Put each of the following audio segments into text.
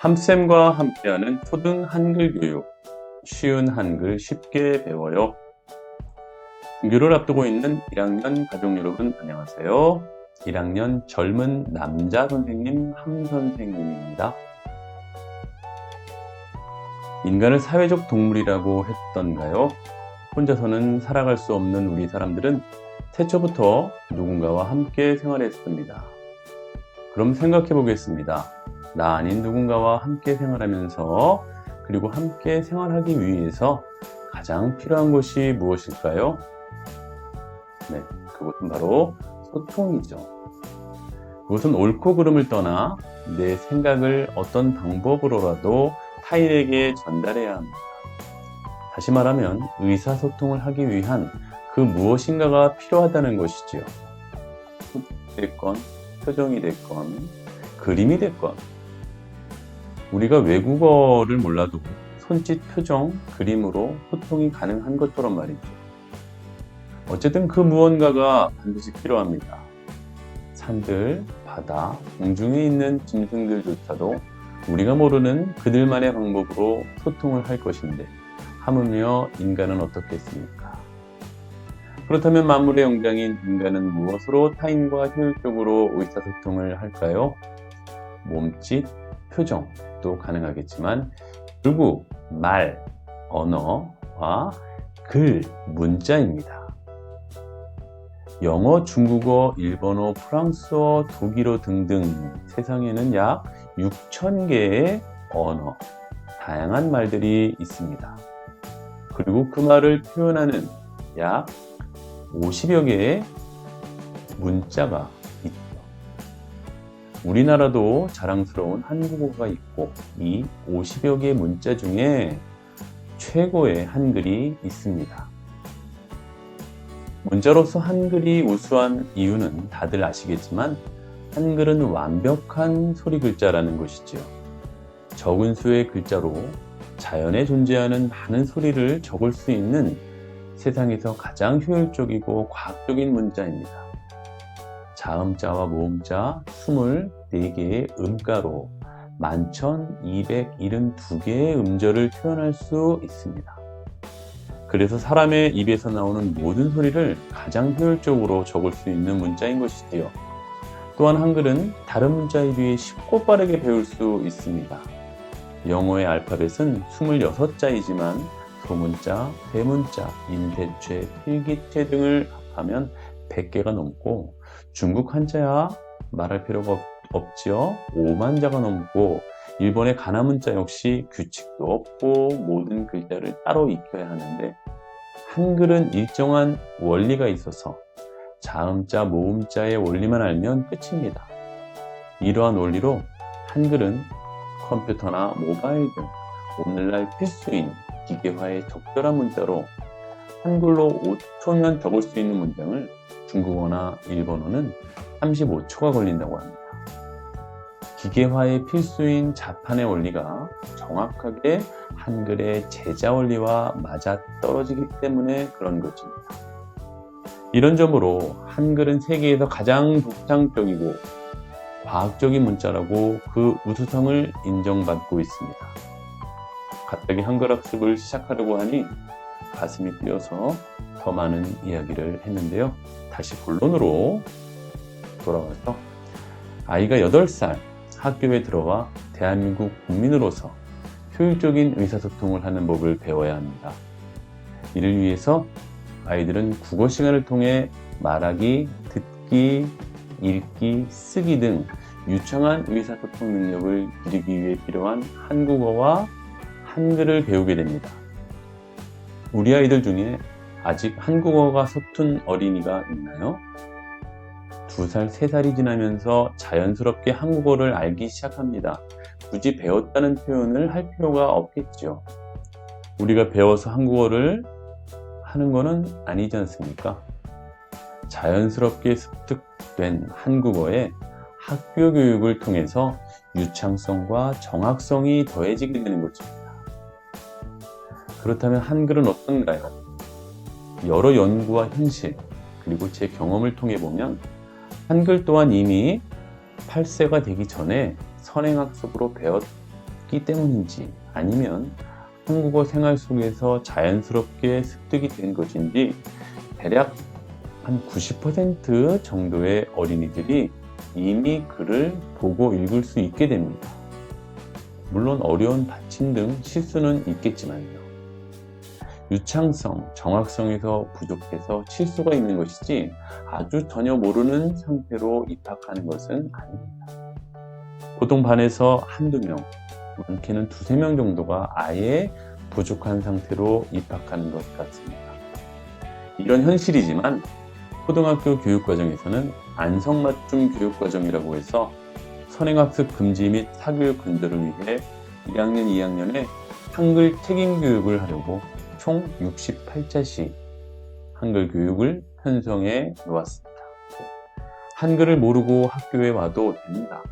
함쌤과 함께하는 초등 한글 교육. 쉬운 한글 쉽게 배워요. 등교를 앞두고 있는 1학년 가족 여러분 안녕하세요. 1학년 젊은 남자 선생님 함 선생님입니다. 인간을 사회적 동물이라고 했던가요? 혼자서는 살아갈 수 없는 우리 사람들은 태초부터 누군가와 함께 생활했습니다. 그럼 생각해 보겠습니다. 나 아닌 누군가와 함께 생활하면서 그리고 함께 생활하기 위해서 가장 필요한 것이 무엇일까요? 네, 그것은 바로 소통이죠. 그것은 옳고 그름을 떠나 내 생각을 어떤 방법으로라도 타인에게 전달해야 합니다. 다시 말하면 의사소통을 하기 위한 그 무엇인가가 필요하다는 것이지요. 됐건, 표정이 됐건, 그림이 됐건, 우리가 외국어를 몰라도 손짓, 표정, 그림으로 소통이 가능한 것처럼 말이죠. 어쨌든 그 무언가가 반드시 필요합니다. 산들, 바다, 공중에 있는 짐승들조차도 우리가 모르는 그들만의 방법으로 소통을 할 것인데 하물며 인간은 어떻겠습니까? 그렇다면 만물의 영장인 인간은 무엇으로 타인과 효율적으로 의사소통을 할까요? 몸짓, 표정 도 가능하겠지만 결국 말, 언어와 글, 문자입니다. 영어, 중국어, 일본어, 프랑스어, 독일어 등등 세상에는 약 6,000개의 언어, 다양한 말들이 있습니다. 그리고 그 말을 표현하는 약 50여 개의 문자가. 우리나라도 자랑스러운 한국어가 있고 이 50여 개의 문자 중에 최고의 한글이 있습니다. 문자로서 한글이 우수한 이유는 다들 아시겠지만 한글은 완벽한 소리 글자라는 것이지요. 적은 수의 글자로 자연에 존재하는 많은 소리를 적을 수 있는 세상에서 가장 효율적이고 과학적인 문자입니다. 자음자와 모음자 24개의 음가로 11,272개의 음절을 표현할 수 있습니다. 그래서 사람의 입에서 나오는 모든 소리를 가장 효율적으로 적을 수 있는 문자인 것이지요. 또한 한글은 다른 문자에 비해 쉽고 빠르게 배울 수 있습니다. 영어의 알파벳은 26자이지만 소문자, 대문자, 임대체, 필기체 등을 합하면 100개가 넘고 중국 한자야 말할 필요가 없, 지요 5만 자가 넘고 일본의 가나 문자 역시 규칙도 없고 모든 글자를 따로 익혀야 하는데 한글은 일정한 원리가 있어서 자음자, 모음자의 원리만 알면 끝입니다. 이러한 원리로 한글은 컴퓨터나 모바일 등 오늘날 필수인 기계화의 적절한 문자로 한글로 5초면 적을 수 있는 문장을 중국어나 일본어는 35초가 걸린다고 합니다. 기계화의 필수인 자판의 원리가 정확하게 한글의 제자 원리와 맞아 떨어지기 때문에 그런 것입니다. 이런 점으로 한글은 세계에서 가장 독창적이고 과학적인 문자라고 그 우수성을 인정받고 있습니다. 갑자기 한글 학습을 시작하려고 하니 가슴이 뛰어서 더 많은 이야기를 했는데요. 다시 본론으로 돌아와서 아이가 8살 학교에 들어와 대한민국 국민으로서 효율적인 의사소통을 하는 법을 배워야 합니다. 이를 위해서 아이들은 국어 시간을 통해 말하기, 듣기, 읽기, 쓰기 등 유창한 의사소통 능력을 기르기 위해 필요한 한국어와 한글을 배우게 됩니다. 우리 아이들 중에 아직 한국어가 서툰 어린이가 있나요? 두 살, 세 살이 지나면서 자연스럽게 한국어를 알기 시작합니다. 굳이 배웠다는 표현을 할 필요가 없겠죠. 우리가 배워서 한국어를 하는 것은 아니지 않습니까? 자연스럽게 습득된 한국어에 학교 교육을 통해서 유창성과 정확성이 더해지게 되는 것입니다. 그렇다면 한글은 어떤가요? 여러 연구와 현실, 그리고 제 경험을 통해 보면 한글 또한 이미 8세가 되기 전에 선행학습으로 없기 때문인지 아니면 한국어 생활 속에서 자연스럽게 습득이 된 것인지 대략 한 90% 정도의 어린이들이 이미 글을 보고 읽을 수 있게 됩니다. 물론 어려운 받침 등 실수는 있겠지만요. 유창성, 정확성에서 부족해서 실수가 있는 것이지 아주 전혀 모르는 상태로 입학하는 것은 아닙니다. 보통 반에서 한두 명, 많게는 두세 명 정도가 아예 부족한 상태로 입학하는 것 같습니다. 이런 현실이지만 초등학교 교육과정에서는 안성맞춤 교육과정이라고 해서 선행학습 금지 및 사교육 근절을 위해 1학년, 2학년에 한글 책임 교육을 하려고 총 68자씩 한글 교육을 편성해 놓았습니다. 한글을 모르고 학교에 와도 됩니다.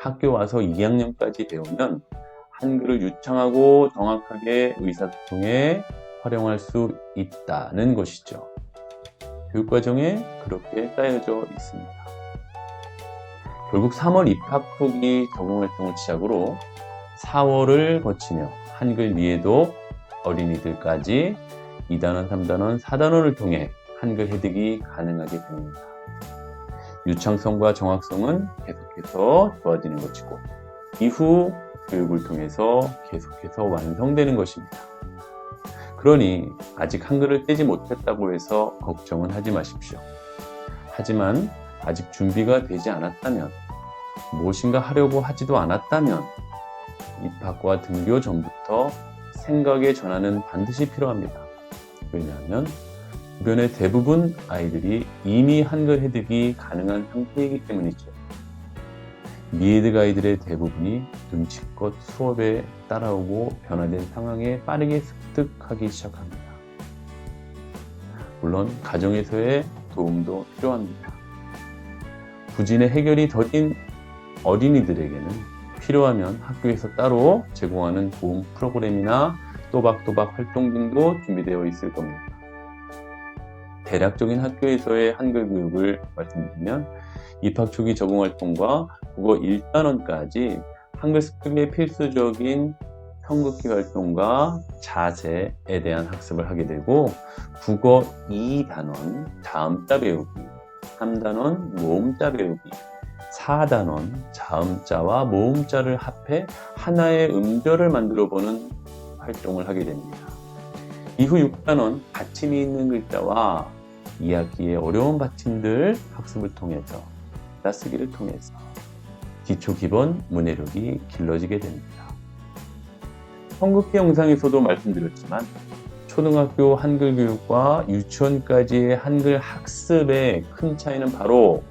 학교 와서 2학년까지 배우면 한글을 유창하고 정확하게 의사소통에 활용할 수 있다는 것이죠. 교육과정에 그렇게 쌓여져 있습니다. 결국 3월 입학 후기 적응활동을 시작으로 4월을 거치며 한글 미해도 어린이들까지 2단원, 3단원, 4단원을 통해 한글 해득이 가능하게 됩니다. 유창성과 정확성은 계속해서 좋아지는 것이고 이후 교육을 통해서 계속해서 완성되는 것입니다. 그러니 아직 한글을 떼지 못했다고 해서 걱정은 하지 마십시오. 하지만 아직 준비가 되지 않았다면 무엇인가 하려고 하지도 않았다면 입학과 등교 전부터 생각의 전환은 반드시 필요합니다. 왜냐하면 주변의 대부분 아이들이 이미 한글 해득이 가능한 상태이기 때문이죠. 미해득 아이들의 대부분이 눈치껏 수업에 따라오고 변화된 상황에 빠르게 습득하기 시작합니다. 물론 가정에서의 도움도 필요합니다. 부진의 해결이 더딘 어린이들에게는 필요하면 학교에서 따로 제공하는 도움 프로그램이나 또박또박 활동 등도 준비되어 있을 겁니다. 대략적인 학교에서의 한글 교육을 말씀드리면 입학 초기 적응 활동과 국어 1단원까지 한글 습득의 필수적인 형극기 활동과 자세에 대한 학습을 하게 되고 국어 2단원 다음자 배우기 3단원 모음자 배우기 4단원 자음자와 모음자를 합해 하나의 음절을 만들어 보는 활동을 하게 됩니다. 이후 6단원 받침이 있는 글자와 이야기의 어려운 받침들 학습을 통해서 따쓰기를 통해서 기초 기본 문해력이 길러지게 됩니다. 성극기 영상에서도 말씀드렸지만 초등학교 한글 교육과 유치원까지의 한글 학습의 큰 차이는 바로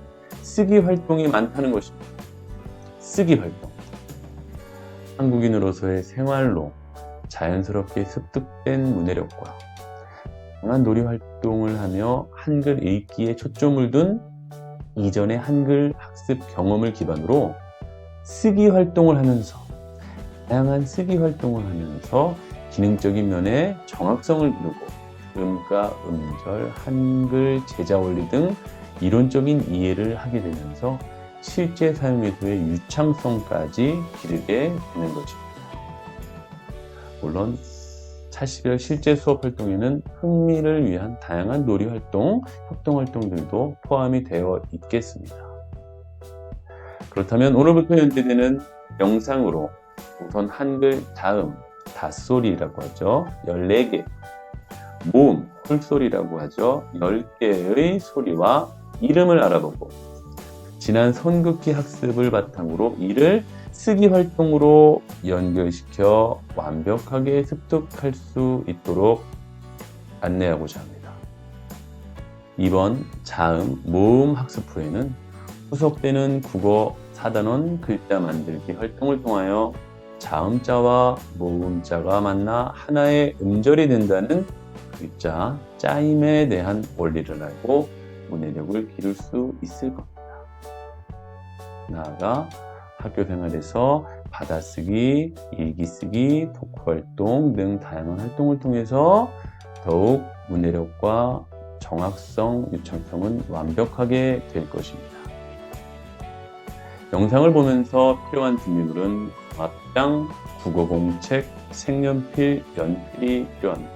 쓰기 활동이 많다는 것입니다. 쓰기 활동. 한국인으로서의 생활로 자연스럽게 습득된 문해력과 강한 놀이 활동을 하며 한글 읽기에 초점을 둔 이전의 한글 학습 경험을 기반으로 쓰기 활동을 하면서 다양한 쓰기 활동을 하면서 기능적인 면에 정확성을 기르고 음가, 음절, 한글, 제자 원리 등 이론적인 이해를 하게 되면서 실제 사용에서의 유창성까지 기르게 되는 것입니다. 물론 차시별 실제 수업 활동에는 흥미를 위한 다양한 놀이 활동, 협동 활동들도 포함이 되어 있겠습니다. 그렇다면 오늘부터 연재되는 영상으로 우선 한글 다음, 닷소리라고 하죠. 14개. 모음, 홀소리라고 하죠. 10개의 소리와 이름을 알아보고 지난 손극기 학습을 바탕으로 이를 쓰기 활동으로 연결시켜 완벽하게 습득할 수 있도록 안내하고자 합니다. 이번 자음, 모음 학습 후에는 후속되는 국어 4단원 글자 만들기 활동을 통하여 자음자와 모음자가 만나 하나의 음절이 된다는 글자 짜임에 대한 원리를 알고 문해력을 기를 수 있을 겁니다. 나아가 학교 생활에서 받아쓰기, 일기쓰기, 토크 활동 등 다양한 활동을 통해서 더욱 문해력과 정확성, 유창성은 완벽하게 될 것입니다. 영상을 보면서 필요한 준비물은 장학장, 국어공책, 색연필, 연필이 필요합니다.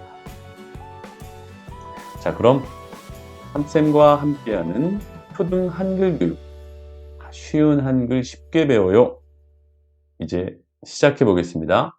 자, 그럼 함쌤과 함께하는 초등 한글 교육. 쉬운 한글 쉽게 배워요. 이제 시작해 보겠습니다.